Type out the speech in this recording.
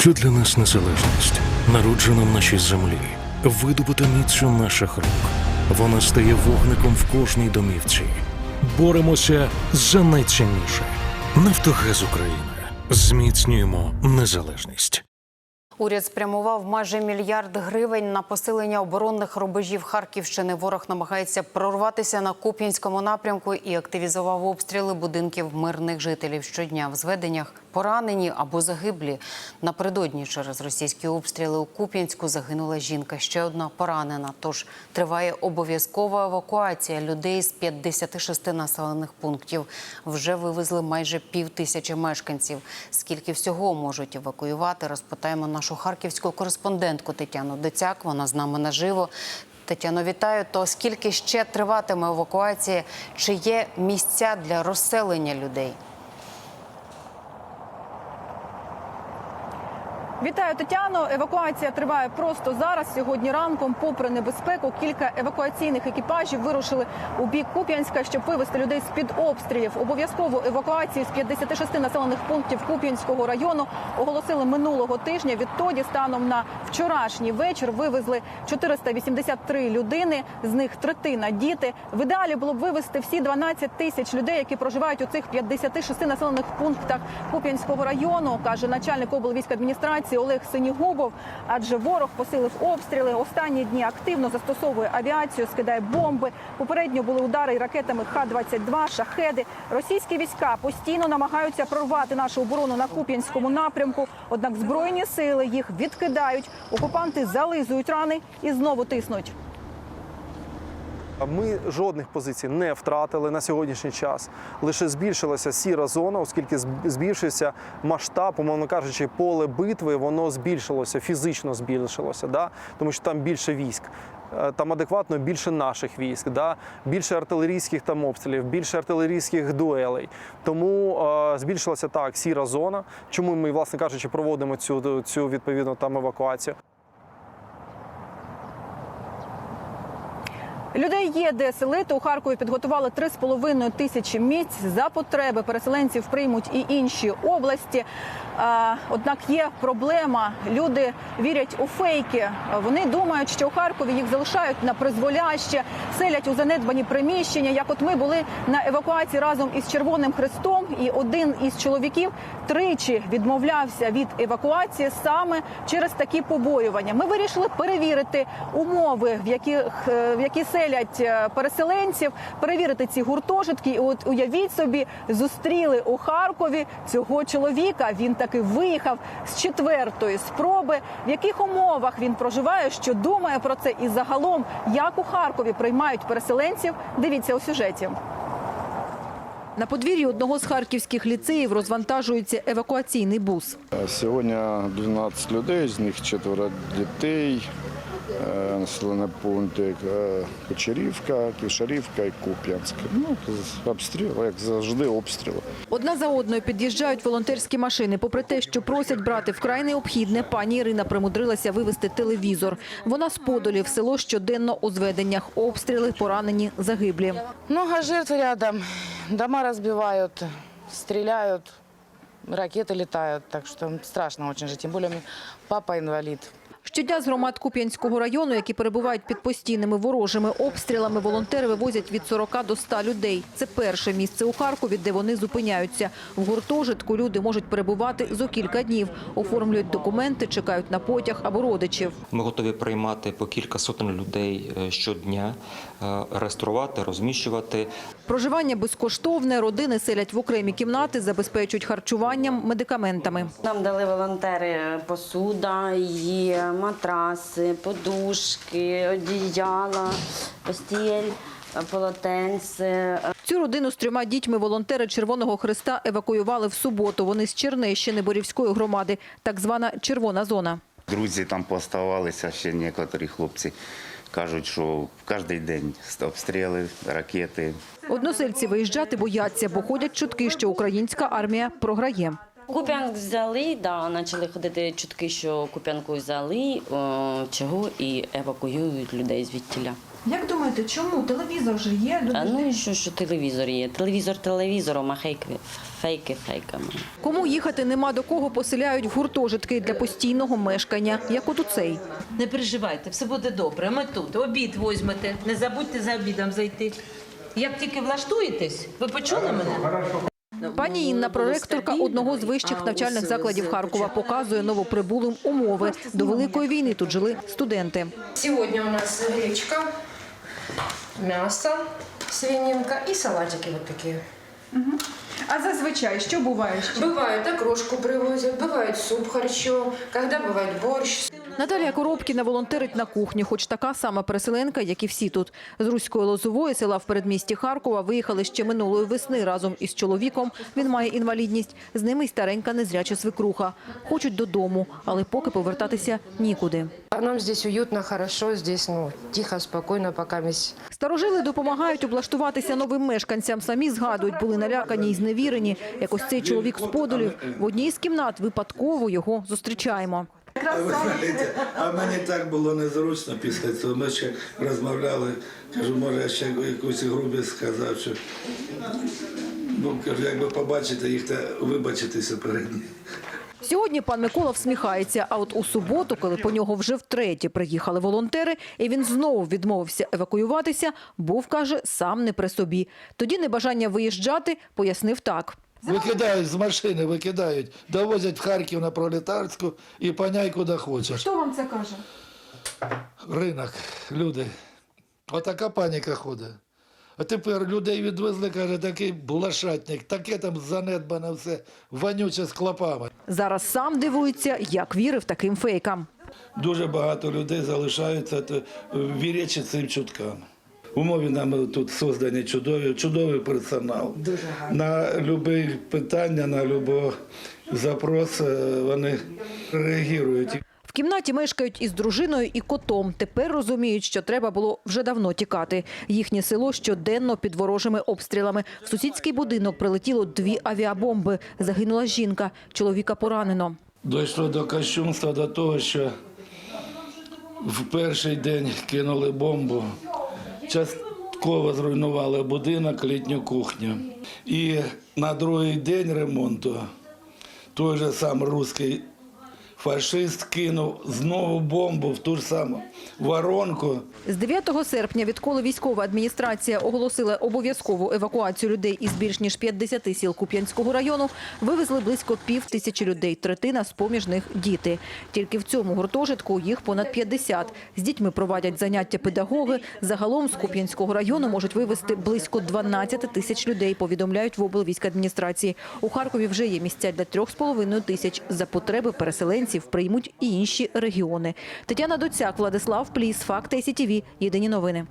Що для нас незалежність? Народжена в нашій землі, видобута міцю наших рук. Вона стає вогником в кожній домівці. Боремося за найцінніше. Нафтогаз України. Зміцнюємо незалежність. Уряд спрямував майже мільярд гривень на посилення оборонних рубежів Харківщини. Ворог намагається прорватися на Куп'янському напрямку і активізував обстріли будинків мирних жителів щодня. В зведеннях поранені або загиблі. Напередодні через російські обстріли у Куп'янську загинула жінка. Ще одна поранена. Тож триває обов'язкова евакуація людей з 56 населених пунктів. Вже вивезли майже пів тисячі мешканців. Скільки всього можуть евакуювати, розпитаємо нашу харківську кореспондентку Тетяну Доцяк. Вона з нами наживо. Тетяно, вітаю. То скільки ще триватиме евакуація? Чи є місця для розселення людей? Вітаю Тетяно. Евакуація триває просто зараз. Сьогодні ранком, попри небезпеку, кілька евакуаційних екіпажів вирушили у бік Куп'янська, щоб вивезти людей з під обстрілів. Обов'язкову евакуацію з 56 населених пунктів Куп'янського району оголосили минулого тижня. Відтоді, станом на вчорашній вечір, вивезли 483 людини. З них третина діти. В ідеалі було б вивезти всі 12 тисяч людей, які проживають у цих 56 населених пунктах Куп'янського району, каже начальник облвійськадміністрації Олег Синігубов. Адже ворог посилив обстріли. Останні дні активно застосовує авіацію, скидає бомби. Попередньо були удари ракетами Х-22, шахеди. Російські війська постійно намагаються прорвати нашу оборону на Куп'янському напрямку. Однак збройні сили їх відкидають. Окупанти зализують рани і знову тиснуть. Ми жодних позицій не втратили на сьогоднішній час. Лише збільшилася сіра зона, оскільки збільшився масштаб, умовно кажучи, поле битви, воно збільшилося, фізично збільшилося, да? тому що там більше військ. Е, Там адекватно більше наших військ, да? більше артилерійських там обстрілів, більше артилерійських дуелей. Тому е, збільшилася так сіра зона. Чому ми, власне кажучи, проводимо цю, цю відповідну там евакуацію. Людей є де селити. У Харкові підготували 3,5 тисячі місць. За потреби переселенців приймуть і інші області. Однак є проблема. Люди вірять у фейки. Вони думають, що у Харкові їх залишають на призволяще, селять у занедбані приміщення. Як от ми були на евакуації разом із Червоним Хрестом, і один із чоловіків тричі відмовлявся від евакуації саме через такі побоювання. Ми вирішили перевірити умови, в яких е, в які селять е, переселенців, перевірити ці гуртожитки. І от уявіть собі, зустріли у Харкові цього чоловіка. Він таки виїхав з четвертої спроби. В яких умовах він проживає, що думає про це, і загалом як у Харкові приймають переселенців. Дивіться у сюжеті. На подвір'ї одного з харківських ліцеїв розвантажується евакуаційний бус. Сьогодні 12 людей, з них четверо дітей. Е, Населені пункти е, Печерівка, Ківшарівка і Куп'янськ. Ну, обстріл, як завжди, обстріли. Одна за одною під'їжджають волонтерські машини. Попри те, що просять брати вкрай необхідне, пані Ірина примудрилася вивезти телевізор. Вона з Подолі в село щоденно у зведеннях. Обстріли, поранені, загиблі. Много жертв рядом. Дома разбивают, стреляют, ракеты летают. Так что страшно очень жить. Тем более папа инвалид. Щодня з громад Куп'янського району, які перебувають під постійними ворожими обстрілами, волонтери вивозять від 40 до 100 людей. Це перше місце у Харкові, де вони зупиняються. В гуртожитку люди можуть перебувати зо кілька днів, оформлюють документи, чекають на потяг або родичів. Ми готові приймати по кілька сотень людей е, щодня, е, реєструвати, розміщувати. Проживання безкоштовне, родини селять в окремі кімнати, забезпечують харчуванням, медикаментами. Нам дали волонтери посуда, є матраси, подушки, одіяла, постіль, полотенце. Цю родину з трьома дітьми волонтери Червоного Христа евакуювали в суботу. Вони з Чернещини Борівської громади, так звана червона зона. Друзі там поставалися, ще некоторі хлопці кажуть, що кожен день обстріли, ракети. Односельці виїжджати бояться, бо ходять чутки, що українська армія програє. Куп'янк взяли, да, почали ходити чутки, що Куп'янку взяли, о, чого і евакуюють людей звідтіля. Як думаєте, чому телевізор же є? А ну і що, що телевізор є? Телевізор телевізором, а фейки, фейки фейками. Кому їхати нема до кого поселяють в гуртожитки для постійного мешкання, як от у цей. Не переживайте, все буде добре. Ми тут. Обід візьмете. Не забудьте за обідом зайти. Як тільки влаштуєтесь, ви почули мене? Пані Інна, проректорка одного з вищих навчальних закладів Харкова, показує новоприбулим умови. До Великої війни тут жили студенти. Сегодня у нас гречка, мясо, свининка и салатики вот такие. А зазвичай що буває? Бывает окрошку привозят, бывает суп харчо, когда бывает борщ. Наталія Коробкіна волонтерить на кухні, хоч така сама переселенка, як і всі тут. З Руської Лозової села в передмісті Харкова виїхали ще минулої весни разом із чоловіком. Він має інвалідність. З ними й старенька незряча свекруха. Хочуть додому, але поки повертатися нікуди. Нам здесь уютно, хорошо, здесь ну, тихо, спокойно, пока весь Старожили допомагають облаштуватися новим мешканцям. Самі згадують, були налякані і зневірені. Як ось цей чоловік з Подолів. В одній з кімнат випадково його зустрічаємо. Ви знаєте, а мені так було незручно після цього. Ми ще розмовляли. Кажу, може, я ще якусь грубість сказав, що ну, кажу, якби побачите їх, то вибачитися перед ними. Сьогодні пан Микола всміхається, а от у суботу, коли по нього вже втретє приїхали волонтери, і він знову відмовився евакуюватися, був, каже, сам не при собі. Тоді небажання виїжджати пояснив так. Викидають з машини, викидають, довозять в Харків на пролетарську і паняй куди хочеш. Хто вам це каже? Ринок, люди. Отака паніка ходить. А тепер людей відвезли, каже, такий блашатник, таке там занедбане все, вонюче з клопами. Зараз сам дивується, як вірив таким фейкам. Дуже багато людей залишаються вірячи цим чуткам. Умови нам тут создані чудові, чудовий персонал. Дуже На будь-яке питання, на будь-який запрос е, вони реагують. В кімнаті мешкають із дружиною і котом. Тепер розуміють, що треба було вже давно тікати. Їхнє село щоденно під ворожими обстрілами. В сусідський будинок прилетіло дві авіабомби. Загинула жінка, чоловіка поранено. Дійшло до кощунства, до того, що в перший день кинули бомбу, частково зруйнували будинок, літню кухню. І на другий день ремонту той же сам русський фашист кинув знову бомбу в ту ж саму воронку. З 9 серпня, відколи військова адміністрація оголосила обов'язкову евакуацію людей із більш ніж 50 сіл Куп'янського району, вивезли близько пів тисячі людей, третина з-поміж них – діти. Тільки в цьому гуртожитку їх понад 50. З дітьми проводять заняття педагоги. Загалом з Куп'янського району можуть вивезти близько 12 тисяч людей, повідомляють в облвійськадміністрації. У Харкові вже є місця для 3,5 тисяч. За потреби переселенців приймуть і інші регіони. Тетяна Доцяк, Владислав Пліс, Факти СІТІВІ. Єдині новини.